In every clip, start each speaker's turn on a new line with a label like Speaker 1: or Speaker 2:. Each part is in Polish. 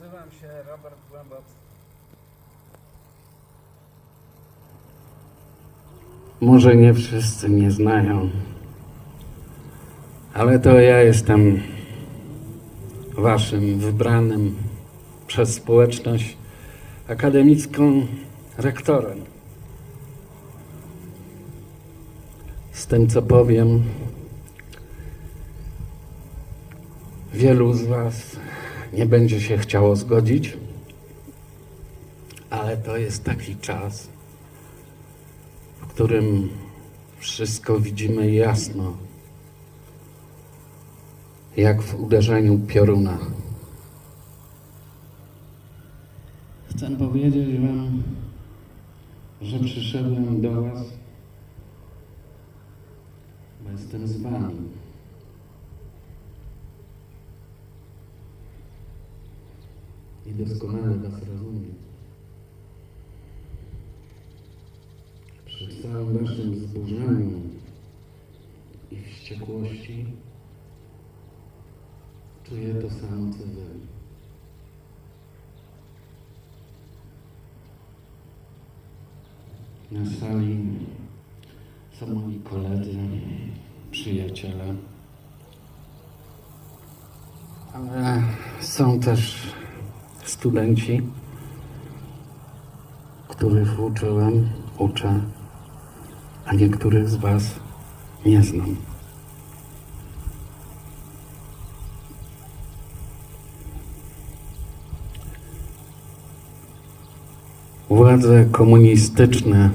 Speaker 1: Nazywam się Robert Głębot. Może nie wszyscy mnie znają, ale to ja jestem waszym wybranym przez społeczność akademicką rektorem. Z tym, co powiem, wielu z Was nie będzie się chciało zgodzić, ale to jest taki czas, w którym wszystko widzimy jasno, jak w uderzeniu pioruna. Chcę powiedzieć Wam, że przyszedłem do Was, bo jestem z Wami. I doskonale Was rozumiem. Przy całym Waszym zburzeniu i wściekłości czuję to samo co Wy. Na sali są moi koledzy, przyjaciele. Ale są też studenci, których uczyłem, uczę, a niektórych z Was nie znam. Władze komunistyczne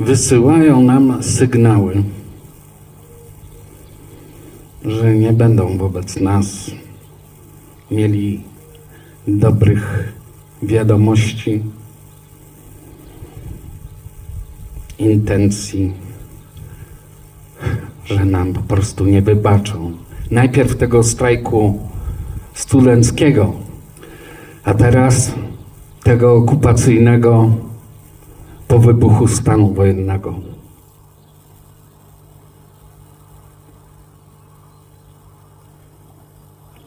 Speaker 1: wysyłają nam sygnały, że nie będą wobec nas mieli dobrych wiadomości, intencji, że nam po prostu nie wybaczą. Najpierw tego strajku studenckiego, a teraz tego okupacyjnego po wybuchu stanu wojennego.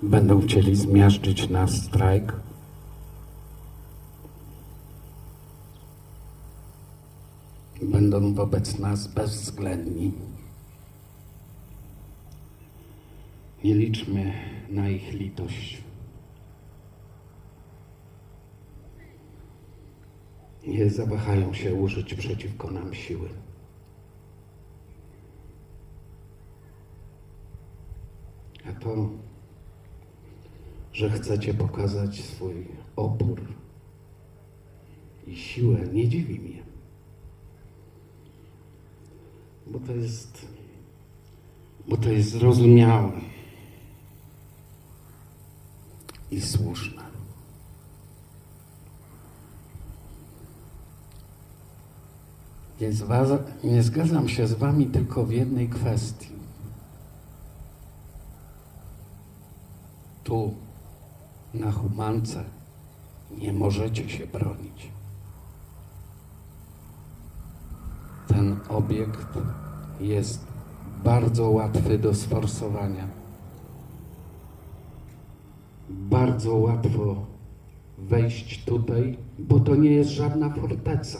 Speaker 1: Będą chcieli zmiażdżyć nas strajk. Będą wobec nas bezwzględni. Nie liczmy na ich litość. Nie zawahają się użyć przeciwko nam siły. A to, że chcecie pokazać swój opór i siłę, nie dziwi mnie. Bo to jest, bo to jest zrozumiałe i słuszne. Nie, zgadzam się z Wami tylko w jednej kwestii. Tu, na Humance, nie możecie się bronić. Ten obiekt jest bardzo łatwy do sforsowania. Bardzo łatwo wejść tutaj, bo to nie jest żadna forteca.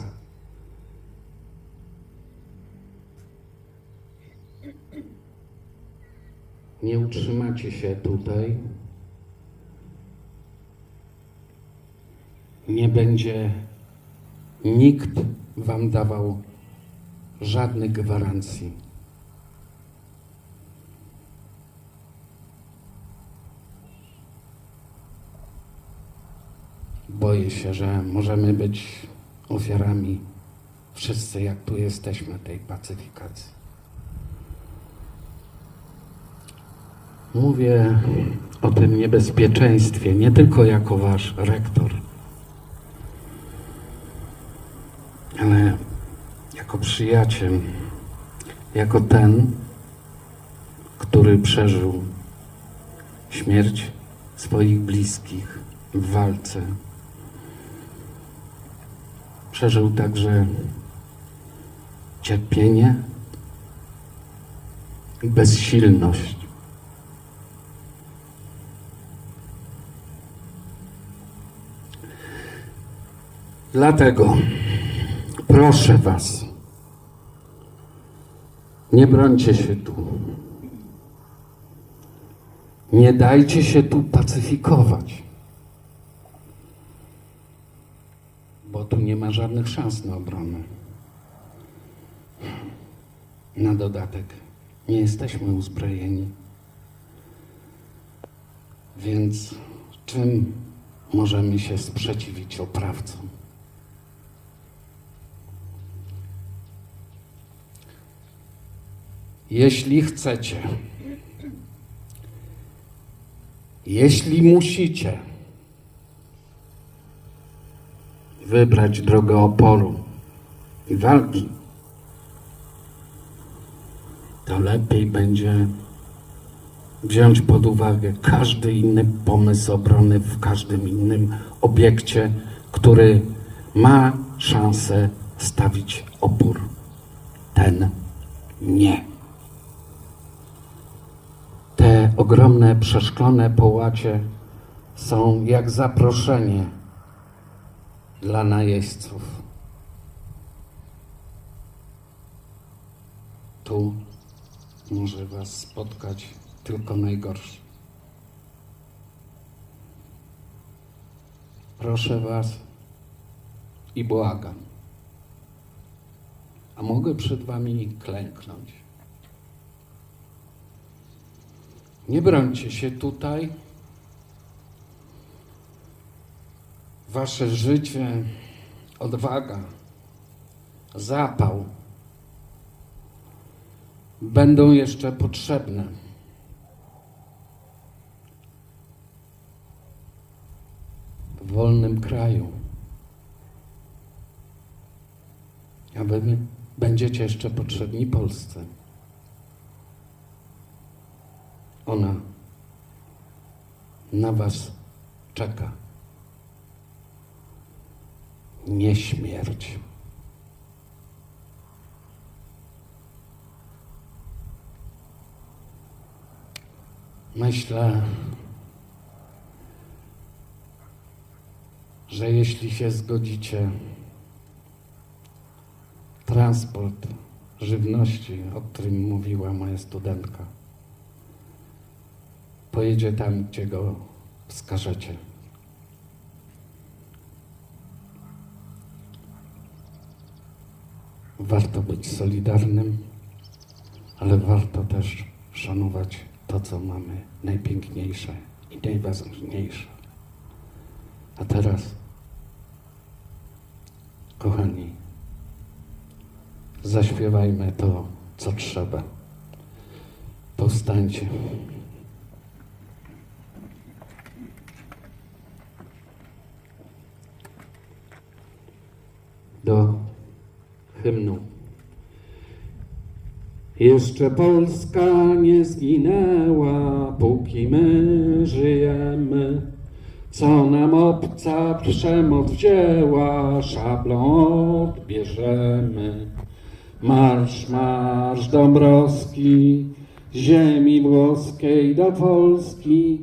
Speaker 1: Nie utrzymacie się tutaj. Nie będzie nikt wam dawał żadnych gwarancji. Boję się, że możemy być ofiarami wszyscy, jak tu jesteśmy, tej pacyfikacji. Mówię o tym niebezpieczeństwie nie tylko jako wasz rektor, ale jako przyjaciel, jako ten, który przeżył śmierć swoich bliskich w walce. Przeżył także cierpienie bezsilność. Dlatego proszę Was, nie brońcie się tu. Nie dajcie się tu pacyfikować. Bo tu nie ma żadnych szans na obronę. Na dodatek nie jesteśmy uzbrojeni. Więc czym możemy się sprzeciwić oprawcom? Jeśli chcecie, jeśli musicie wybrać drogę oporu i walki, to lepiej będzie wziąć pod uwagę każdy inny pomysł obrony w każdym innym obiekcie, który ma szansę stawić opór. Ten nie. Ogromne przeszklone połacie są jak zaproszenie dla najeźdźców. Tu może Was spotkać tylko najgorsze. Proszę Was i błagam. A mogę przed Wami klęknąć. Nie brońcie się tutaj. Wasze życie, odwaga, zapał będą jeszcze potrzebne. W wolnym kraju. A wy będziecie jeszcze potrzebni Polsce. Ona na was czeka. Nie śmierć. Myślę, że jeśli się zgodzicie, transport żywności, o którym mówiła moja studentka, pojedzie tam, gdzie go wskażecie. Warto być solidarnym, ale warto też szanować to, co mamy najpiękniejsze i najważniejsze. A teraz, kochani, zaśpiewajmy to, co trzeba. Powstańcie. Do hymnu. Jeszcze Polska nie zginęła, póki my żyjemy. Co nam obca przemoc wzięła, szablą odbierzemy. Marsz, marsz Dąbrowski, ziemi włoskiej do Polski,